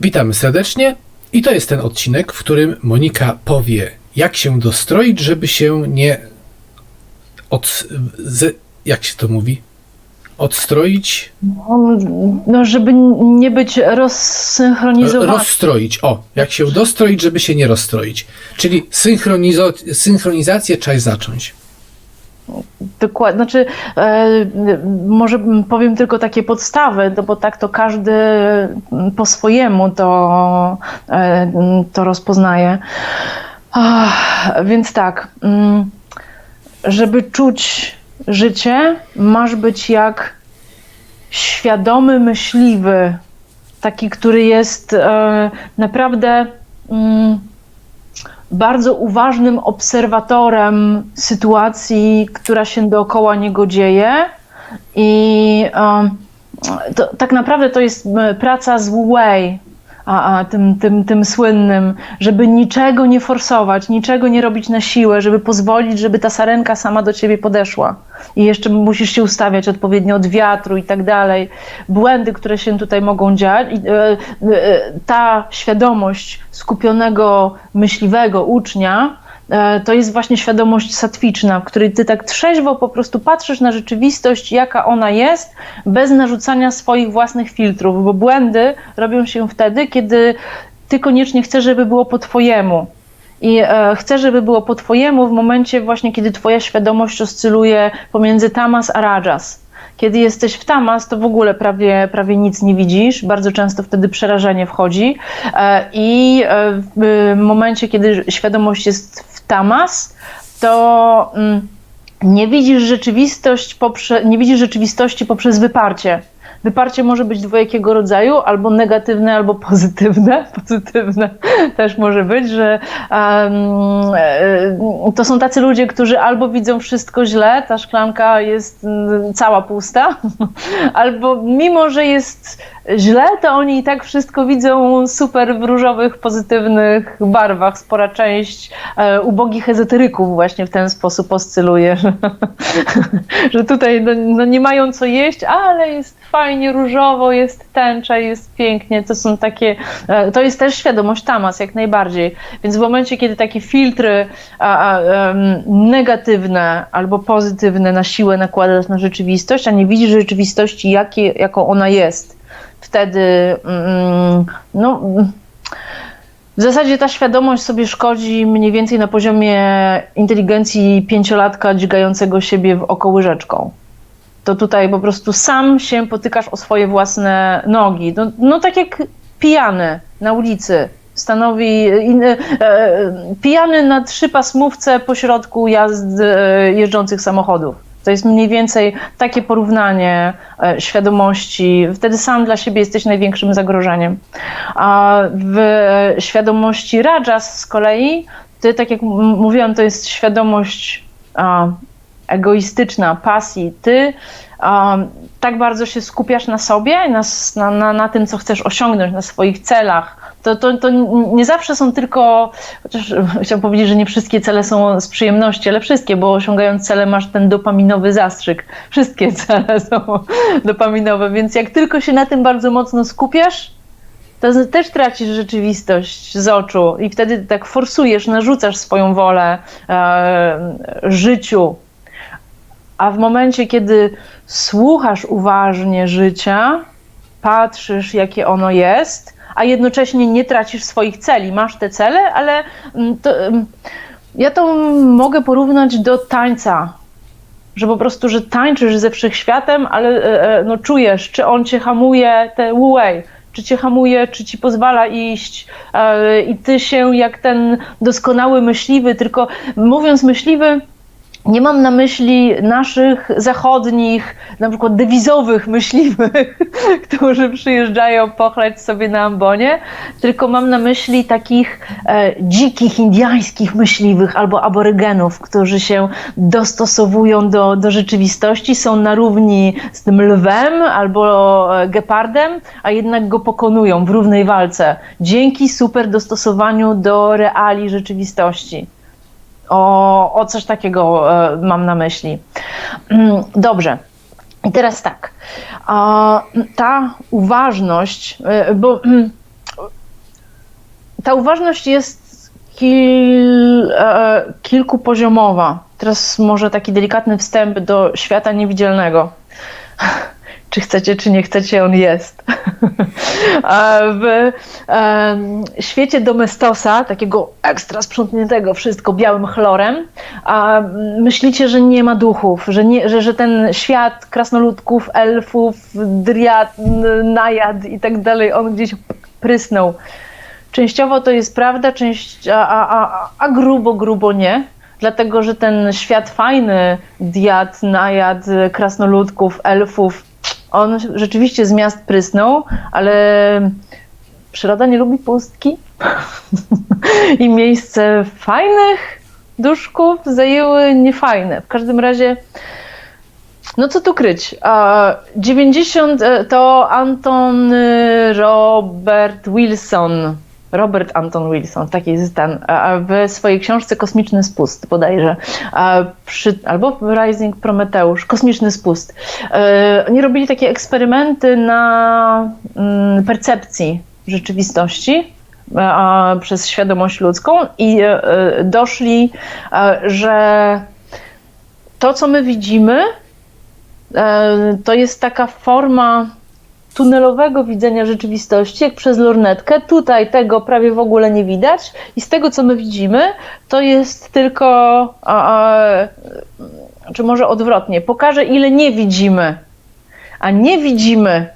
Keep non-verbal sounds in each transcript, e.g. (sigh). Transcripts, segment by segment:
Witamy serdecznie i to jest ten odcinek, w którym Monika powie, jak się dostroić, żeby się nie od... Z, jak się to mówi? Odstroić? No, żeby nie być rozsynchronizowany. Rozstroić. O, jak się dostroić, żeby się nie rozstroić. Czyli synchronizo- synchronizację trzeba zacząć. Dokładnie. Znaczy, e, może powiem tylko takie podstawy, no bo tak to każdy po swojemu to, e, to rozpoznaje. Ach, więc tak, mm, żeby czuć życie, masz być jak świadomy myśliwy, taki, który jest e, naprawdę. Mm, bardzo uważnym obserwatorem sytuacji, która się dookoła niego dzieje. I um, to, tak naprawdę to jest praca z Wu Wei, a, a, tym, tym, tym słynnym, żeby niczego nie forsować, niczego nie robić na siłę, żeby pozwolić, żeby ta sarenka sama do ciebie podeszła. I jeszcze musisz się ustawiać odpowiednio od wiatru i tak dalej. Błędy, które się tutaj mogą dziać. I, e, e, ta świadomość skupionego, myśliwego ucznia, to jest właśnie świadomość satwiczna, w której ty tak trzeźwo po prostu patrzysz na rzeczywistość, jaka ona jest, bez narzucania swoich własnych filtrów, bo błędy robią się wtedy, kiedy ty koniecznie chcesz, żeby było po twojemu. I e, chcę, żeby było po twojemu w momencie właśnie, kiedy twoja świadomość oscyluje pomiędzy tamas a rajas. Kiedy jesteś w tamas, to w ogóle prawie, prawie nic nie widzisz, bardzo często wtedy przerażenie wchodzi. E, I e, w momencie, kiedy świadomość jest w tamas, to mm, nie widzisz, rzeczywistość poprze, nie widzisz rzeczywistości poprzez wyparcie. Wyparcie może być dwojakiego rodzaju, albo negatywne, albo pozytywne. (laughs) Pozytywne też może być, że um, to są tacy ludzie, którzy albo widzą wszystko źle, ta szklanka jest mm, cała pusta, (laughs) albo mimo, że jest źle, to oni i tak wszystko widzą super w różowych, pozytywnych barwach. Spora część e, ubogich ezoteryków właśnie w ten sposób oscyluje, (laughs) że, że tutaj no, no nie mają co jeść, ale jest fajnie różowo, jest tęcza, jest pięknie. To są takie, e, to jest też świadomość tamas, jak najbardziej. Więc w momencie, kiedy takie filtry a, a, negatywne albo pozytywne na siłę nakładasz na rzeczywistość, a nie widzisz rzeczywistości, jakie, jaką ona jest, wtedy mm, no. W zasadzie ta świadomość sobie szkodzi mniej więcej na poziomie inteligencji pięciolatka dźgającego siebie w oko łyżeczką to tutaj po prostu sam się potykasz o swoje własne nogi. No, no tak jak pijany na ulicy stanowi in, e, pijany na trzypasmówce pośrodku jazd e, jeżdżących samochodów. To jest mniej więcej takie porównanie e, świadomości. Wtedy sam dla siebie jesteś największym zagrożeniem. A w świadomości Rajas z kolei, ty, tak jak mówiłam, to jest świadomość a, egoistyczna, pasji. Ty um, tak bardzo się skupiasz na sobie, na, na, na tym, co chcesz osiągnąć, na swoich celach. To, to, to nie zawsze są tylko, chociaż chciałam powiedzieć, że nie wszystkie cele są z przyjemności, ale wszystkie, bo osiągając cele masz ten dopaminowy zastrzyk. Wszystkie cele (laughs) są dopaminowe, więc jak tylko się na tym bardzo mocno skupiasz, to też tracisz rzeczywistość z oczu i wtedy tak forsujesz, narzucasz swoją wolę e, życiu, a w momencie, kiedy słuchasz uważnie życia, patrzysz, jakie ono jest, a jednocześnie nie tracisz swoich celi. Masz te cele, ale mm, to, mm, ja to mogę porównać do tańca. Że po prostu, że tańczysz ze wszechświatem, ale e, e, no, czujesz, czy on cię hamuje, te wu czy cię hamuje, czy ci pozwala iść e, i ty się jak ten doskonały myśliwy, tylko mówiąc myśliwy, nie mam na myśli naszych zachodnich, na przykład dewizowych myśliwych, (laughs) którzy przyjeżdżają pochlać sobie na ambonie, tylko mam na myśli takich e, dzikich, indiańskich myśliwych albo aborygenów, którzy się dostosowują do, do rzeczywistości, są na równi z tym lwem albo e, gepardem, a jednak go pokonują w równej walce dzięki super dostosowaniu do reali rzeczywistości. O, o coś takiego e, mam na myśli. Mm, Dobrze. I teraz tak. Ta uważność, e, bo mm, ta uważność jest kil, e, kilkupoziomowa. Teraz może taki delikatny wstęp do świata niewidzialnego. (laughs) Czy chcecie, czy nie chcecie, on jest. (laughs) W em, świecie domestosa, takiego ekstra sprzątniętego wszystko białym chlorem, a myślicie, że nie ma duchów, że, nie, że, że ten świat krasnoludków, elfów, driad, najad i tak dalej, on gdzieś prysnął. Częściowo to jest prawda, część, a, a, a, a grubo, grubo nie. Dlatego, że ten świat fajny, diad, najad, krasnoludków, elfów, on rzeczywiście z miast prysnął, ale przyroda nie lubi pustki. (laughs) I miejsce fajnych duszków zajęły niefajne. W każdym razie, no co tu kryć? A 90 e, to Anton y, Robert Wilson. Robert Anton Wilson, taki jest ten, w swojej książce Kosmiczny Spust bodajże, przy, albo Rising Prometeusz, Kosmiczny Spust. E, Oni robili takie eksperymenty na mm, percepcji rzeczywistości e, przez świadomość ludzką i e, doszli, że to, co my widzimy, to jest taka forma tunelowego widzenia rzeczywistości, jak przez lornetkę. Tutaj tego prawie w ogóle nie widać i z tego, co my widzimy, to jest tylko, a, a, czy może odwrotnie, pokażę, ile nie widzimy. A nie widzimy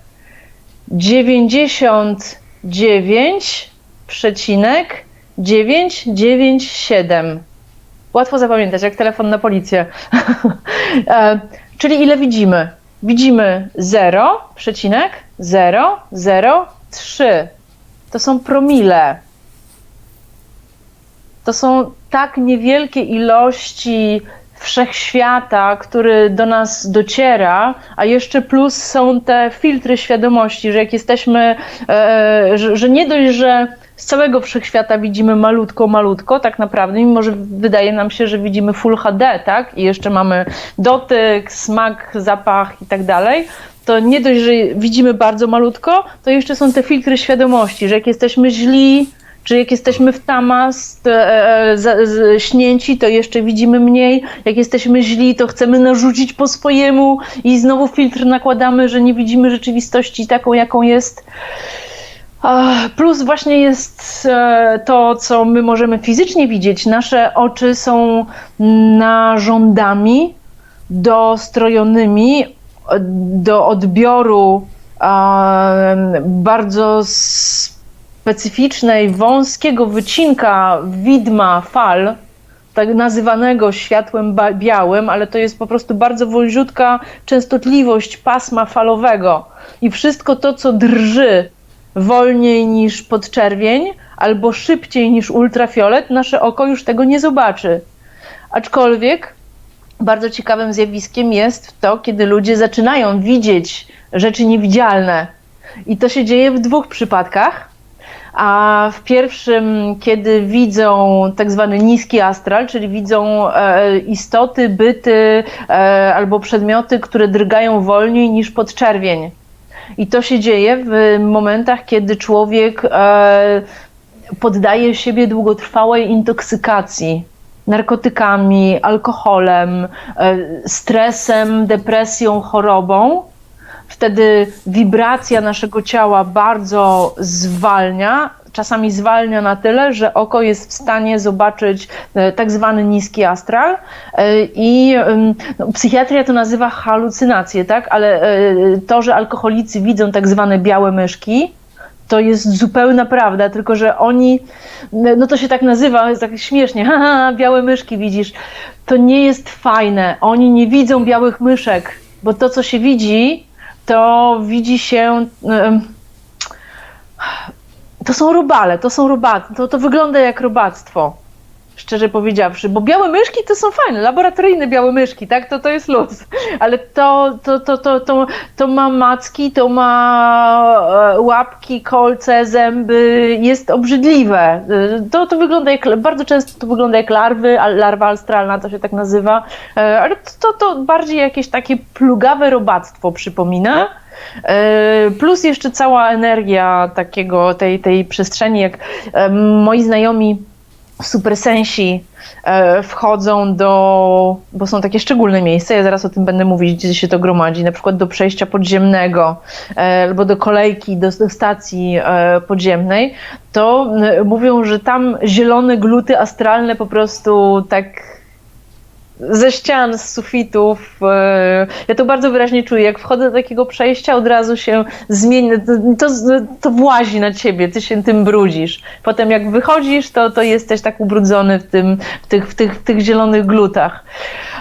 99,997. Łatwo zapamiętać, jak telefon na policję. (laughs) E, Czyli ile widzimy? Widzimy 0,003. To są promile. To są tak niewielkie ilości wszechświata, który do nas dociera, a jeszcze plus są te filtry świadomości, że jak jesteśmy, e, że, że nie dość, że z całego wszechświata widzimy malutko, malutko, tak naprawdę, mimo że wydaje nam się, że widzimy Full HD, tak? I jeszcze mamy dotyk, smak, zapach i tak dalej. To nie dość, że widzimy bardzo malutko, to jeszcze są te filtry świadomości, że jak jesteśmy źli, czy jak jesteśmy w tamas, to, e, e, za- z- śnięci, to jeszcze widzimy mniej. Jak jesteśmy źli, to chcemy narzucić po swojemu i znowu filtr nakładamy, że nie widzimy rzeczywistości taką, jaką jest. Plus właśnie jest e, to, co my możemy fizycznie widzieć. Nasze oczy są narządami dostrojonymi do odbioru e, bardzo specyficznej, wąskiego wycinka widma fal, tak nazywanego światłem białym, ale to jest po prostu bardzo wąziutka częstotliwość pasma falowego. I wszystko to, co drży wolniej niż podczerwień albo szybciej niż ultrafiolet, nasze oko już tego nie zobaczy. Aczkolwiek bardzo ciekawym zjawiskiem jest to, kiedy ludzie zaczynają widzieć rzeczy niewidzialne. I to się dzieje w dwóch przypadkach. A w pierwszym, kiedy widzą tak zwany niski astral, czyli widzą e, istoty, byty e, albo przedmioty, które drgają wolniej niż podczerwień. I to się dzieje w momentach, kiedy człowiek e, poddaje siebie długotrwałej intoksykacji narkotykami, alkoholem, e, stresem, depresją, chorobą. Wtedy wibracja naszego ciała bardzo zwalnia, czasami zwalnia na tyle, że oko jest w stanie zobaczyć e, tak zwany niski astral e, i no, psychiatria to nazywa halucynacje, tak? Ale e, to, że alkoholicy widzą tak zwane białe myszki, to jest zupełna prawda, tylko że oni, no to się tak nazywa, jest tak śmiesznie, (laughs) haha, białe myszki widzisz. To nie jest fajne. Oni nie widzą białych myszek, bo to, co się widzi, to widzi się. To są robale, to są robaty, to, to wygląda jak robactwo. szczerze powiedziawszy, bo białe myszki to są fajne, laboratoryjne białe myszki, tak, to to jest luz, ale to, to, to, to, to, to ma macki, to ma e, łapki, kolce, zęby, jest obrzydliwe. E, To, to wygląda jak, bardzo często to wygląda jak larwy, larwa astralna to się tak nazywa, E, ale to, to bardziej jakieś takie plugawe robactwo przypomina. E, Plus jeszcze cała energia takiego, tej, tej przestrzeni, jak e, moi znajomi supersensi e, wchodzą do, bo są takie szczególne miejsca, ja zaraz o tym będę mówić, gdzie się to gromadzi, na przykład do przejścia podziemnego albo do kolejki, do, do stacji podziemnej, to mówią, że tam zielone gluty astralne po prostu tak ze ścian, z sufitów. e, Ja to bardzo wyraźnie czuję. Jak wchodzę do takiego przejścia, od razu się zmieni, to, to włazi na ciebie, ty się tym brudzisz. Potem jak wychodzisz, to, to jesteś tak ubrudzony w, tym, w, tych, w, tych, w tych zielonych glutach.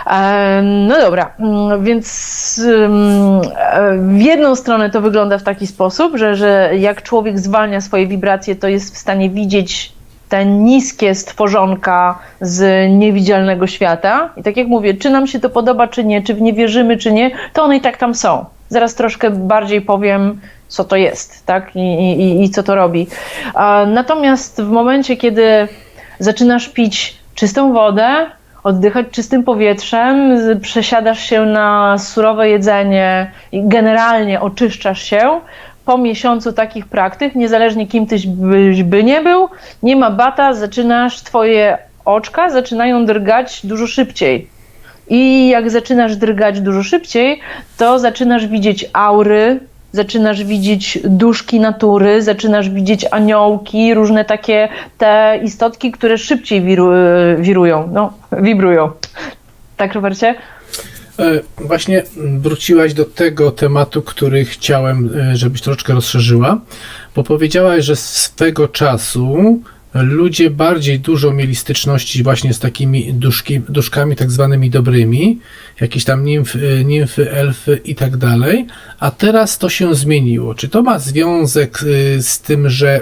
E, No dobra, mm, więc ym, e, w jedną stronę to wygląda w taki sposób, że, że jak człowiek zwalnia swoje wibracje, to jest w stanie widzieć te niskie stworzonka z niewidzialnego świata. I tak jak mówię, czy nam się to podoba, czy nie, czy w nie wierzymy, czy nie, to one i tak tam są. Zaraz troszkę bardziej powiem, co to jest, tak, i, i, i co to robi. Natomiast w momencie, kiedy zaczynasz pić czystą wodę, oddychać czystym powietrzem, przesiadasz się na surowe jedzenie i generalnie oczyszczasz się, po miesiącu takich praktyk, niezależnie kim tyś byś by nie był, nie ma bata, zaczynasz, twoje oczka zaczynają drgać dużo szybciej. I jak zaczynasz drgać dużo szybciej, to zaczynasz widzieć aury, zaczynasz widzieć duszki natury, zaczynasz widzieć aniołki, różne takie te istotki, które szybciej wiru, wirują, no, wibrują. Tak, Robercie? E, Właśnie wróciłaś do tego tematu, który chciałem, e, żebyś troszeczkę rozszerzyła, bo powiedziałaś, że swego czasu ludzie bardziej dużo mieli styczności właśnie z takimi duszki, duszkami tak zwanymi dobrymi, jakieś tam nimf, e, nimfy, elfy i tak dalej, a teraz to się zmieniło. Czy to ma związek z tym, że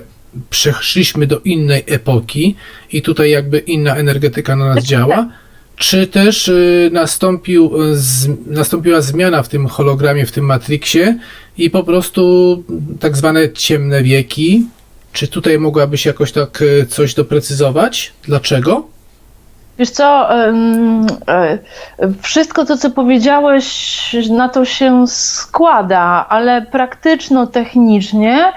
przeszliśmy do innej epoki i tutaj jakby inna energetyka na nas działa? Czy też y, nastąpił, y, nastąpiła zmiana w tym hologramie, w tym Matrixie i po prostu tak zwane ciemne wieki? Czy tutaj mogłabyś jakoś tak y, coś doprecyzować? Dlaczego? Wiesz co, e, wszystko to, co powiedziałeś, na to się składa, ale praktyczno-technicznie,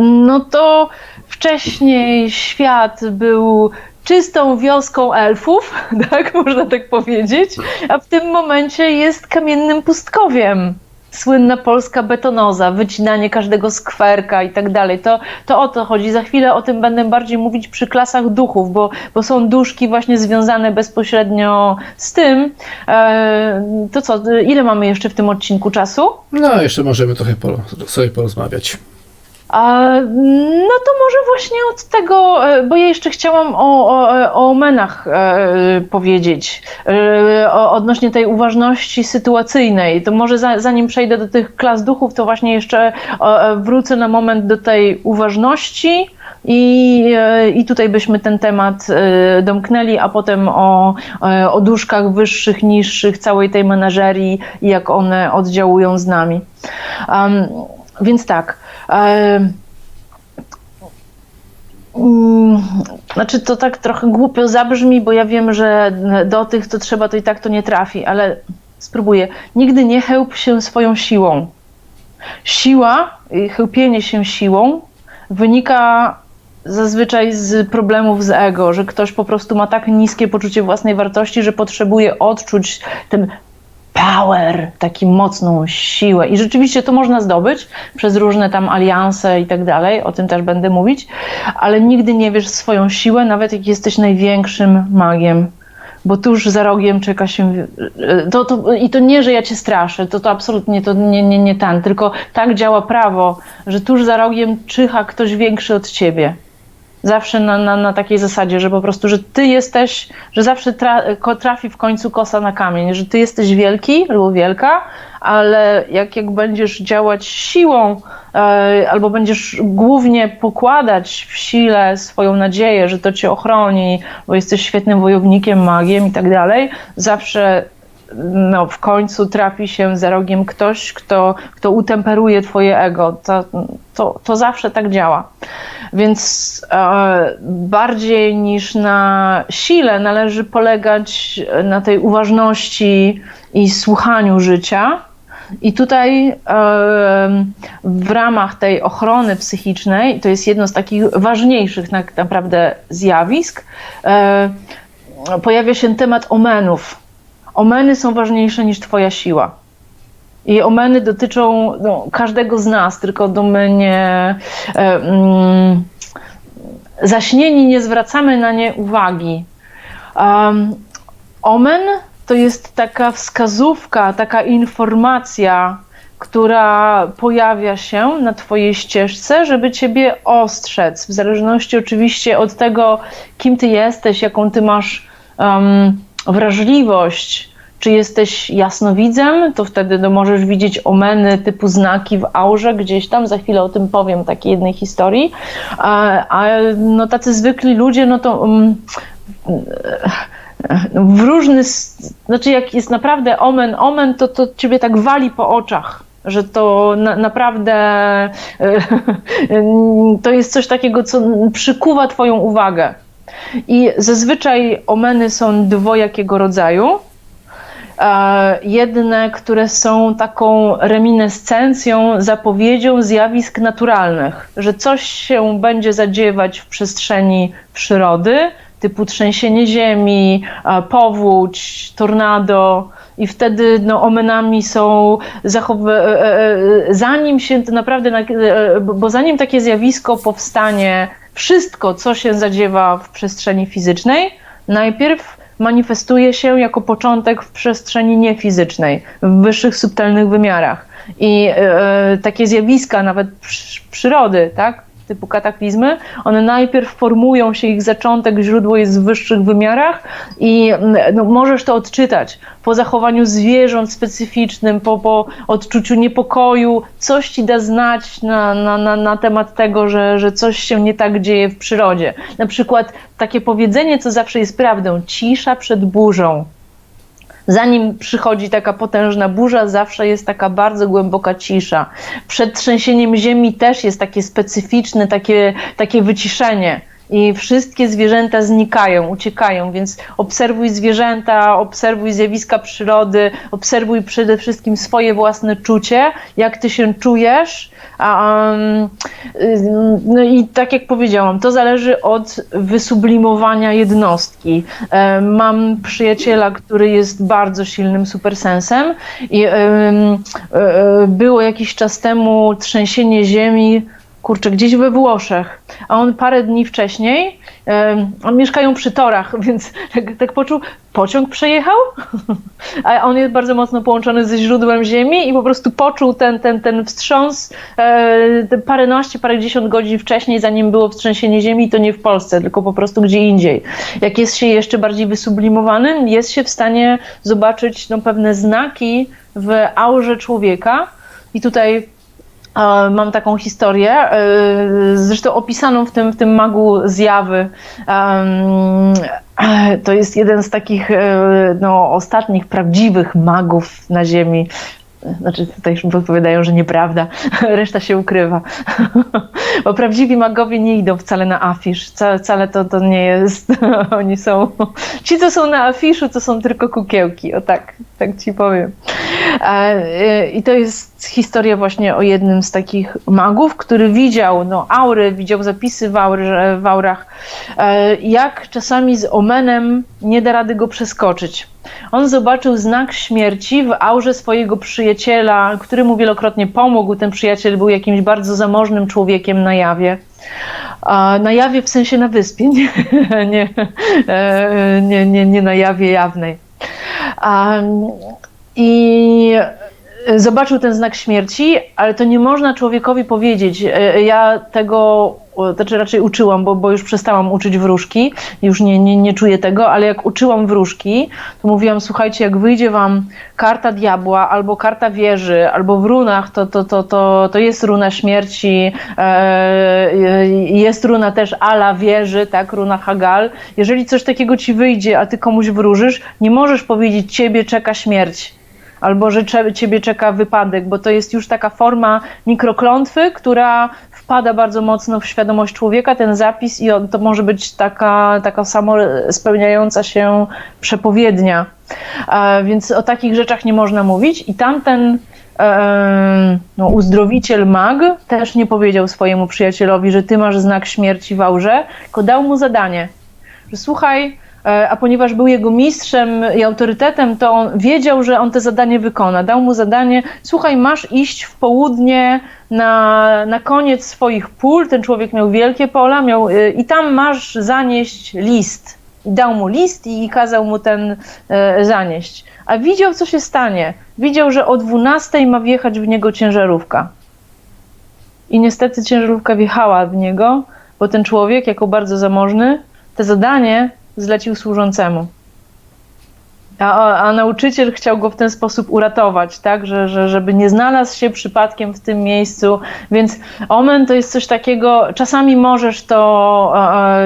no to wcześniej świat był czystą wioską elfów, (laughs) tak można tak powiedzieć, a w tym momencie jest kamiennym pustkowiem. Słynna polska betonoza, wycinanie każdego skwerka i tak dalej. To, to o to chodzi. Za chwilę o tym będę bardziej mówić przy klasach duchów, bo, bo są duszki właśnie związane bezpośrednio z tym. E, to co, ile mamy jeszcze w tym odcinku czasu? No, jeszcze możemy trochę sobie porozmawiać. No to może właśnie od tego, e, bo ja jeszcze chciałam o, o, o e, powiedzieć, e, odnośnie tej uważności sytuacyjnej. To może za, zanim przejdę do tych klas duchów, to właśnie jeszcze wrócę na moment do tej uważności. I, I tutaj byśmy ten temat domknęli, a potem o, o duszkach wyższych, niższych, całej tej menażerii i jak one oddziałują z nami. Um, więc tak. Mm, Znaczy, to tak trochę głupio zabrzmi, bo ja wiem, że do tych, co trzeba, to i tak to nie trafi, ale spróbuję. Nigdy nie chełp się swoją siłą. Siła, chełpienie się siłą wynika zazwyczaj z problemów z ego, że ktoś po prostu ma tak niskie poczucie własnej wartości, że potrzebuje odczuć ten power, taką mocną siłę. I rzeczywiście to można zdobyć przez różne tam alianse i tak dalej, o tym też będę mówić, ale nigdy nie wiesz swoją siłę, nawet jak jesteś największym magiem. Bo tuż za rogiem czeka się. To, to, I to nie, że ja cię straszę, to, to absolutnie to nie, nie, nie ten, tylko tak działa prawo, że tuż za rogiem czyha ktoś większy od ciebie. Zawsze na, na, na takiej zasadzie, że po prostu, że ty jesteś, że zawsze tra, trafi w końcu kosa na kamień, że ty jesteś wielki albo wielka, ale jak, jak będziesz działać siłą, e, albo będziesz głównie pokładać w sile swoją nadzieję, że to cię ochroni, bo jesteś świetnym wojownikiem, magiem i tak dalej, zawsze no, w końcu trafi się za rogiem ktoś, kto, kto utemperuje twoje ego. To, to, to zawsze tak działa. Więc e, bardziej niż na sile należy polegać na tej uważności i słuchaniu życia. I tutaj e, w ramach tej ochrony psychicznej, to jest jedno z takich ważniejszych tak naprawdę zjawisk, e, pojawia się temat omenów. Omeny są ważniejsze niż Twoja siła. I omeny dotyczą no, każdego z nas, tylko do my nie. E, mm, zaśnieni nie zwracamy na nie uwagi. Um, omen to jest taka wskazówka, taka informacja, która pojawia się na Twojej ścieżce, żeby Ciebie ostrzec, w zależności oczywiście od tego, kim Ty jesteś, jaką Ty masz um, wrażliwość. Czy jesteś jasnowidzem, to wtedy no, możesz widzieć omeny typu znaki w aurze gdzieś tam, za chwilę o tym powiem, takiej jednej historii, a, a no, tacy zwykli ludzie, no to um, w różny, znaczy jak jest naprawdę omen, omen, to, to ciebie tak wali po oczach, że to na, naprawdę (laughs) to jest coś takiego, co przykuwa twoją uwagę. I zazwyczaj omeny są dwojakiego rodzaju. Jedne, które są taką reminiscencją, zapowiedzią zjawisk naturalnych, że coś się będzie zadziewać w przestrzeni przyrody, typu trzęsienie ziemi, powódź, tornado. I wtedy no, omenami są zachowane, zanim się to naprawdę, bo zanim takie zjawisko powstanie, wszystko, co się zadziewa w przestrzeni fizycznej, najpierw manifestuje się jako początek w przestrzeni niefizycznej, w wyższych, subtelnych wymiarach. I e, takie zjawiska, nawet przyrody, tak, typu kataklizmy, one najpierw formują się, ich zaczątek, źródło jest w wyższych wymiarach i no, możesz to odczytać. Po zachowaniu zwierząt specyficznym, po, po odczuciu niepokoju, coś ci da znać na, na, na, na temat tego, że, że coś się nie tak dzieje w przyrodzie. Na przykład takie powiedzenie, co zawsze jest prawdą, cisza przed burzą zanim przychodzi taka potężna burza, zawsze jest taka bardzo głęboka cisza. Przed trzęsieniem ziemi też jest takie specyficzne, takie, takie wyciszenie. I wszystkie zwierzęta znikają, uciekają, więc obserwuj zwierzęta, obserwuj zjawiska przyrody, obserwuj przede wszystkim swoje własne czucie, jak ty się czujesz. Um, no i tak jak powiedziałam, to zależy od wysublimowania jednostki. Mam przyjaciela, który jest bardzo silnym supersensem i było jakiś czas temu trzęsienie ziemi kurczę, gdzieś we Włoszech, a on parę dni wcześniej, um, mieszkają przy torach, (laughs) więc tak, tak poczuł, pociąg przejechał, (laughs) a on jest bardzo mocno połączony ze źródłem ziemi i po prostu poczuł ten, ten, ten wstrząs e, paręnaście, parędziesiąt godzin wcześniej, zanim było wstrzęsienie ziemi, to nie w Polsce, tylko po prostu gdzie indziej. Jak jest się jeszcze bardziej wysublimowanym, jest się w stanie zobaczyć no, pewne znaki w aurze człowieka. I tutaj Mam taką historię, e, zresztą opisaną w tym, w tym magu zjawy. To jest jeden z takich e, no, ostatnich prawdziwych magów na Ziemi. Znaczy tutaj już odpowiadają, że nieprawda, (laughs) reszta się ukrywa. (laughs) Bo prawdziwi magowie nie idą wcale na afisz, wcale, to, to nie jest, (laughs) oni są, ci co są na afiszu to są tylko kukiełki, o tak, tak ci powiem. E, I to jest historia właśnie o jednym z takich magów, który widział no, aury, widział zapisy w, w aurach, e, jak czasami z omenem nie da rady go przeskoczyć. On zobaczył znak śmierci w aurze swojego przyjaciela, który mu wielokrotnie pomógł. Ten przyjaciel był jakimś bardzo zamożnym człowiekiem na jawie. Na jawie w sensie na wyspie, (laughs) nie, nie, e, nie, nie, nie na jawie jawnej. I zobaczył ten znak śmierci, ale to nie można człowiekowi powiedzieć. E, ja tego znaczy raczej uczyłam, bo, bo już przestałam uczyć wróżki, już nie, nie, nie czuję tego, ale jak uczyłam wróżki, to mówiłam, słuchajcie, jak wyjdzie wam karta diabła, albo karta wieży, albo w runach, to, to, to, to, to jest runa śmierci, e, jest runa też ala wieży, tak, runa Hagal. Jeżeli coś takiego ci wyjdzie, a ty komuś wróżysz, nie możesz powiedzieć, ciebie czeka śmierć albo że ciebie czeka wypadek, bo to jest już taka forma mikroklątwy, która wpada bardzo mocno w świadomość człowieka, ten zapis i on, to może być taka, taka samo spełniająca się przepowiednia. E, więc o takich rzeczach nie można mówić i tamten e, no, uzdrowiciel mag też nie powiedział swojemu przyjacielowi, że ty masz znak śmierci w aurze, tylko dał mu zadanie, że słuchaj, a ponieważ był jego mistrzem i autorytetem, to on wiedział, że on te zadanie wykona. Dał mu zadanie, słuchaj, masz iść w południe na, na koniec swoich pól. Ten człowiek miał wielkie pola miał, y, i tam masz zanieść list. I dał mu list i kazał mu ten e, zanieść. A widział, co się stanie. Widział, że o 12 ma wjechać w niego ciężarówka. I niestety ciężarówka wjechała w niego, bo ten człowiek, jako bardzo zamożny, te zadanie zlecił służącemu. A, a nauczyciel chciał go w ten sposób uratować, tak, że, że, żeby nie znalazł się przypadkiem w tym miejscu. Więc omen to jest coś takiego, czasami możesz to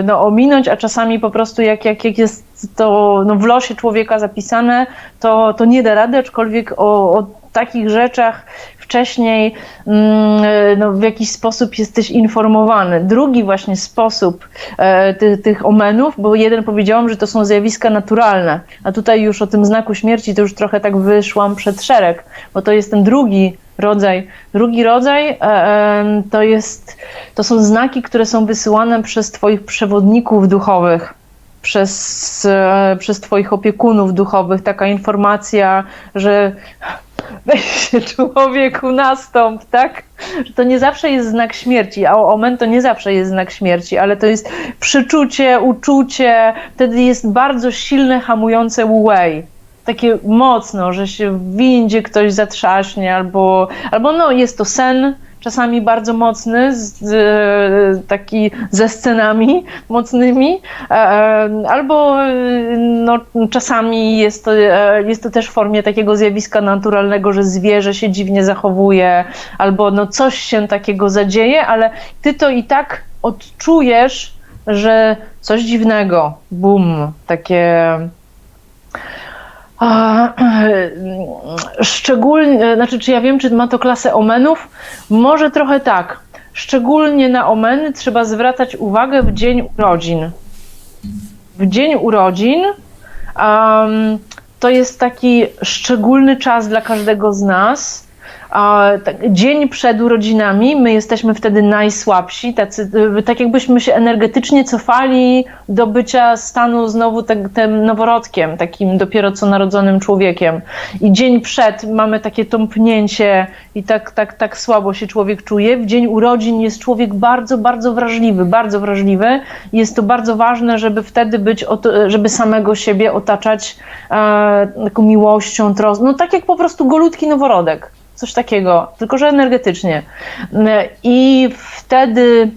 no, ominąć, a czasami po prostu jak, jak, jak jest to no, w losie człowieka zapisane, to, to nie da rady, aczkolwiek o, o takich rzeczach wcześniej mm, no, w jakiś sposób jesteś informowany. Drugi właśnie sposób e, ty, tych omenów, bo jeden powiedziałam, że to są zjawiska naturalne, a tutaj już o tym znaku śmierci to już trochę tak wyszłam przed szereg, bo to jest ten drugi rodzaj. Drugi rodzaj e, e, to, jest, to są znaki, które są wysyłane przez Twoich przewodników duchowych przez, przez Twoich opiekunów duchowych taka informacja, że weź się człowieku nastąp, tak? To nie zawsze jest znak śmierci, a omen to nie zawsze jest znak śmierci, ale to jest przeczucie, uczucie, wtedy jest bardzo silne, hamujące way. Takie mocno, że się w windzie ktoś zatrzaśnie, albo, albo no jest to sen, czasami bardzo mocny, z, e, taki ze scenami mocnymi, e, albo e, no, czasami jest to, e, jest to też w formie takiego zjawiska naturalnego, że zwierzę się dziwnie zachowuje, albo no, coś się takiego zadzieje, ale ty to i tak odczujesz, że coś dziwnego, bum, takie a, szczególnie, znaczy, czy ja wiem, czy ma to klasę omenów? Może trochę tak. Szczególnie na omeny trzeba zwracać uwagę w dzień urodzin. W dzień urodzin um, to jest taki szczególny czas dla każdego z nas. Tak, dzień przed urodzinami, my jesteśmy wtedy najsłabsi, tacy, tak jakbyśmy się energetycznie cofali do bycia stanu znowu te, tym noworodkiem, takim dopiero co narodzonym człowiekiem. I dzień przed mamy takie tąpnięcie i tak, tak, tak słabo się człowiek czuje. W dzień urodzin jest człowiek bardzo, bardzo wrażliwy, bardzo wrażliwy. Jest to bardzo ważne, żeby wtedy być, żeby samego siebie otaczać e, taką miłością, troską, no tak jak po prostu golutki noworodek coś takiego, tylko że energetycznie. I wtedy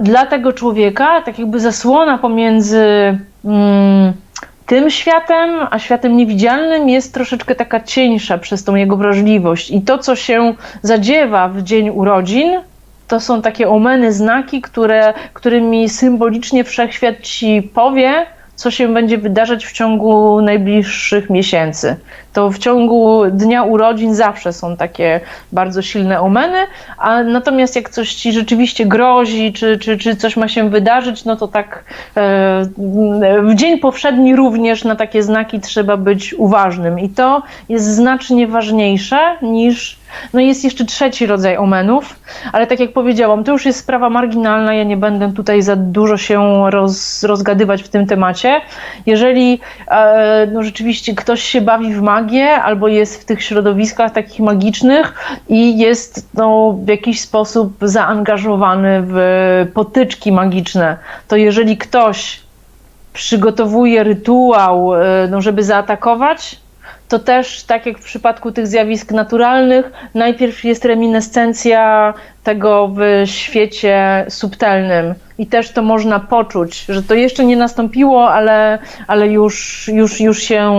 dla tego człowieka, tak jakby zasłona pomiędzy mm, tym światem, a światem niewidzialnym jest troszeczkę taka cieńsza przez tą jego wrażliwość. I to, co się zadziewa w dzień urodzin, to są takie omeny, znaki, które, którymi symbolicznie wszechświat ci powie, co się będzie wydarzać w ciągu najbliższych miesięcy. To w ciągu dnia urodzin zawsze są takie bardzo silne omeny, a natomiast jak coś ci rzeczywiście grozi, czy, czy, czy coś ma się wydarzyć, no to tak e, w dzień powszedni również na takie znaki trzeba być uważnym. I to jest znacznie ważniejsze niż no jest jeszcze trzeci rodzaj omenów, ale tak jak powiedziałam, to już jest sprawa marginalna, ja nie będę tutaj za dużo się roz, rozgadywać w tym temacie. Jeżeli e, no rzeczywiście ktoś się bawi w magię albo jest w tych środowiskach takich magicznych i jest no, w jakiś sposób zaangażowany w potyczki magiczne, to jeżeli ktoś przygotowuje rytuał, e, no, żeby zaatakować, to też, tak jak w przypadku tych zjawisk naturalnych, najpierw jest reminiscencja tego w świecie subtelnym. I też to można poczuć, że to jeszcze nie nastąpiło, ale, ale już, już, już, się,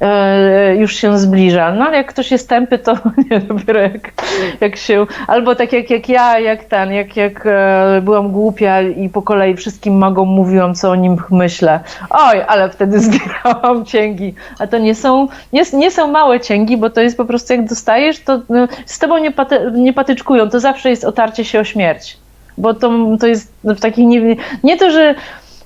e, już się zbliża. No ale jak ktoś jest tępy, to (laughs) nie dopiero jak, jak się. Albo tak jak, jak ja, jak ten, jak, jak e, byłam głupia i po kolei wszystkim magom mówiłam, co o nim myślę. Oj, ale wtedy (laughs) zbierałam cięgi. A to nie są, nie, nie są małe cięgi, bo to jest po prostu jak dostajesz, to no, z tobą nie, paty, nie patyczkują. To zawsze jest otarcie się o śmierć. Bo to, to jest w takich nie, nie to, że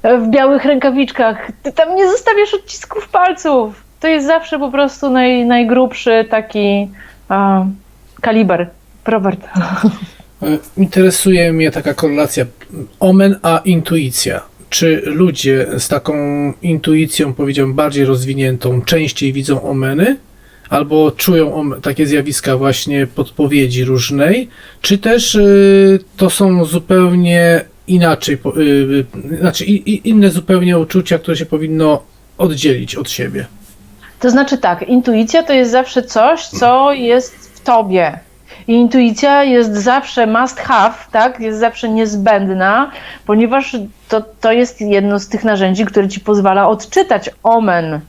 w białych rękawiczkach, ty tam nie zostawiasz odcisków palców. To jest zawsze po prostu naj, najgrubszy taki a, kaliber. Robert. E, Interesuje mnie taka korelacja omen a intuicja. Czy ludzie z taką intuicją, powiedziałbym, bardziej rozwiniętą, częściej widzą omeny? Albo czują takie zjawiska właśnie podpowiedzi różnej? Czy też y, to są zupełnie inaczej, y, y, znaczy inne zupełnie uczucia, które się powinno oddzielić od siebie? To znaczy tak, intuicja to jest zawsze coś, co jest w tobie. I intuicja jest zawsze must have, tak? Jest zawsze niezbędna, ponieważ to, to jest jedno z tych narzędzi, które ci pozwala odczytać omen.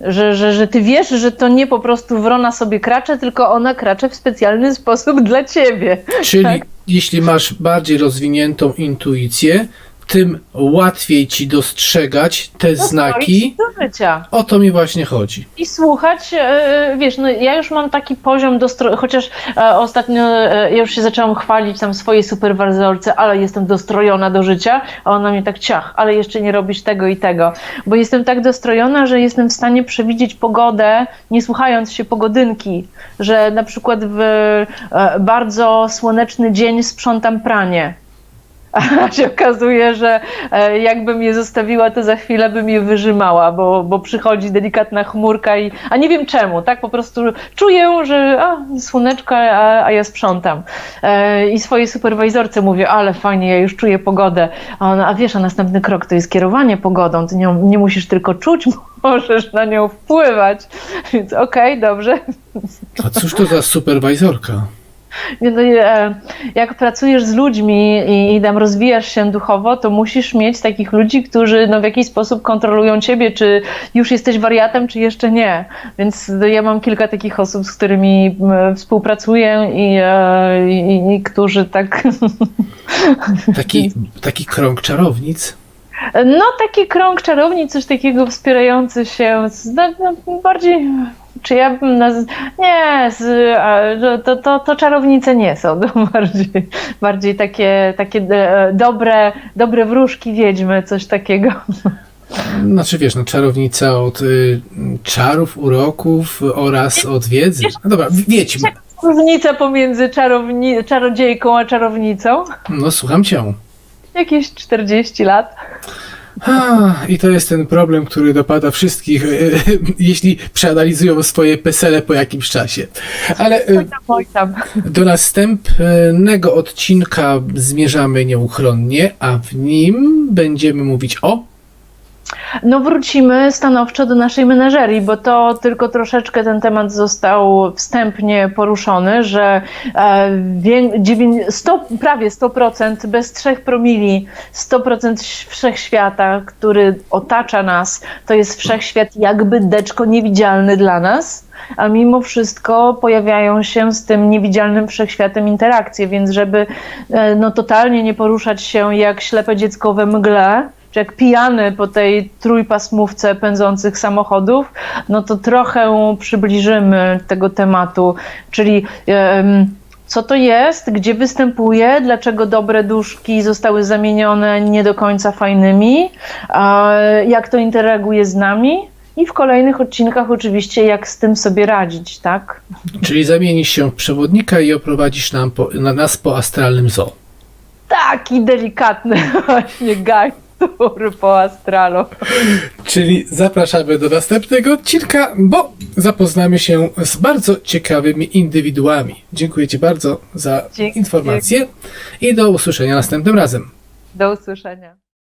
Że, że, że ty wiesz, że to nie po prostu wrona sobie kracze, tylko ona kracze w specjalny sposób dla ciebie. Czyli Tak. jeśli masz bardziej rozwiniętą intuicję, tym łatwiej ci dostrzegać te znaki. Do życia. O to mi właśnie chodzi. I słuchać, e, wiesz, no ja już mam taki poziom dostro... chociaż e, ostatnio e, ja już się zaczęłam chwalić tam swojej superwizorce, ale jestem dostrojona do życia, a ona mnie tak ciach, ale jeszcze nie robisz tego i tego, bo jestem tak dostrojona, że jestem w stanie przewidzieć pogodę, nie słuchając się pogodynki, że na przykład w bardzo słoneczny dzień sprzątam pranie. A (laughs) się okazuje, że e, jakbym je zostawiła, to za chwilę bym je wyrzymała, bo, bo przychodzi delikatna chmurka i. A nie wiem czemu, tak? Po prostu czuję, że a, słoneczko, a, a ja sprzątam. E, I swojej superwizorce mówię, ale fajnie, ja już czuję pogodę. A ona, a wiesz, a następny krok to jest kierowanie pogodą. Ty nią, nie musisz tylko czuć, (laughs) możesz na nią wpływać. Więc okej, dobrze. A cóż to za superwizorka? (laughs) E, jak pracujesz z ludźmi i, i tam rozwijasz się duchowo, to musisz mieć takich ludzi, którzy no, w jakiś sposób kontrolują ciebie, czy już jesteś wariatem, czy jeszcze nie. Więc ja mam kilka takich osób, z którymi współpracuję i, e, i, i którzy tak. (laughs) Taki, taki krąg czarownic. No, taki krąg czarowni, coś takiego wspierający się, no, no, bardziej. Czy ja bym naz... Nie, z, to, to, to czarownice nie są, to (laughs) bardziej, bardziej takie, takie e, dobre, dobre wróżki wiedźmy, coś takiego. Znaczy wiesz, no czarownica od y, czarów, uroków oraz od wiedzy. No dobra, wiedźmy. Różnica pomiędzy czarowni... czarodziejką a czarownicą? No słucham cię. Jakieś 40 lat. A, I to jest ten problem, który dopada wszystkich, y, jeśli przeanalizują swoje pesele po jakimś czasie. Ale tam. do następnego odcinka zmierzamy nieuchronnie, a w nim będziemy mówić o No wrócimy stanowczo do naszej menażerii, bo to tylko troszeczkę ten temat został wstępnie poruszony, że e, wię- dziewię- 100, prawie 100% bez 3 promili, 100% wszechświata, który otacza nas, to jest wszechświat jakby deczko niewidzialny dla nas, a mimo wszystko pojawiają się z tym niewidzialnym wszechświatem interakcje, więc żeby e, no, totalnie nie poruszać się jak ślepe dziecko we mgle, czy jak pijany po tej trójpasmówce pędzących samochodów, no to trochę przybliżymy tego tematu, czyli co to jest, gdzie występuje, dlaczego dobre duszki zostały zamienione nie do końca fajnymi, jak to interaguje z nami i w kolejnych odcinkach oczywiście jak z tym sobie radzić, tak? Czyli zamienisz się w przewodnika i oprowadzisz nam po, na nas po astralnym zoo. Taki delikatny (laughs) właśnie gaj po astralu. Czyli zapraszamy do następnego odcinka, bo zapoznamy się z bardzo ciekawymi indywiduami. Dziękuję Ci bardzo za Dzięki. informacje i do usłyszenia następnym razem. Do usłyszenia.